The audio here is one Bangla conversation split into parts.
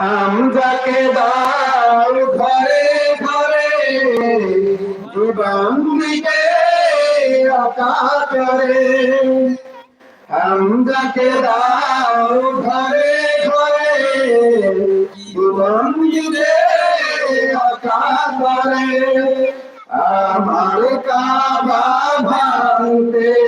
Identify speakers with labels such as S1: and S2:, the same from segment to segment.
S1: হামজাকে দাও ঘরে ঘরে, জীবন দিকে আকা করে। হামজাকে দাও ঘরে ঘরে, জীবন দিকে আকা করে। আমার কাবা ভাঙতে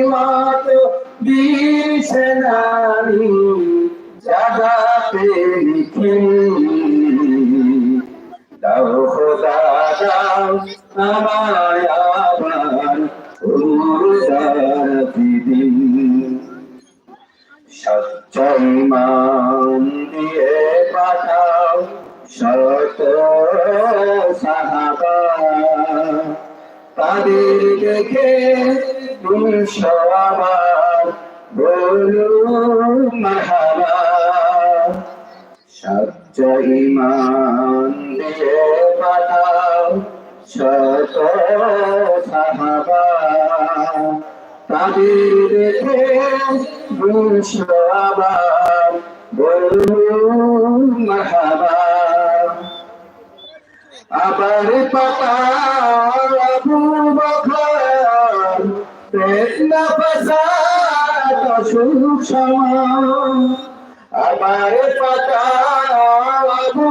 S1: উমর দারাতি দিন সচ্চয় মান দিয়ে পাঠাও শত সাহাবা তাদের দেখে তুমি সবার বলো মাহাবা সচ্চ ইমান দিয়ে পাঠাও শত সাহাবা তাদের দেখে দুশো আবার বলুন মাহাবা আবার পাতা আবু বকর প্রেরণা প্রসাদ সুখ আমার পাতা আবু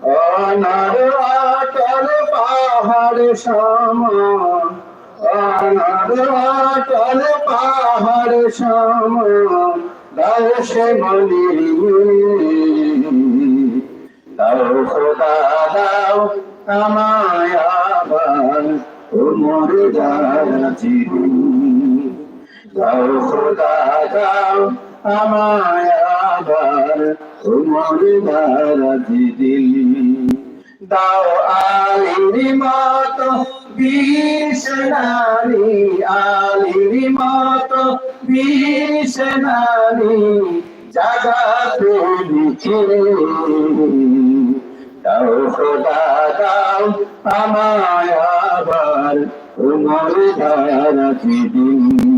S1: অনার আটল পাহাড় সমান অনার আটল পাহাড় সমান দাও সে মনির দাও খোদা, দাও আমায় আবার উমর দারাজি দাও আবার দারাজি দিল। দাও আলির মত বিষ নারী, আলির মত বিষ নারী, জাগাতে লিখে। দাও খোদা, দাও আমায় আবার ধারাতি দিন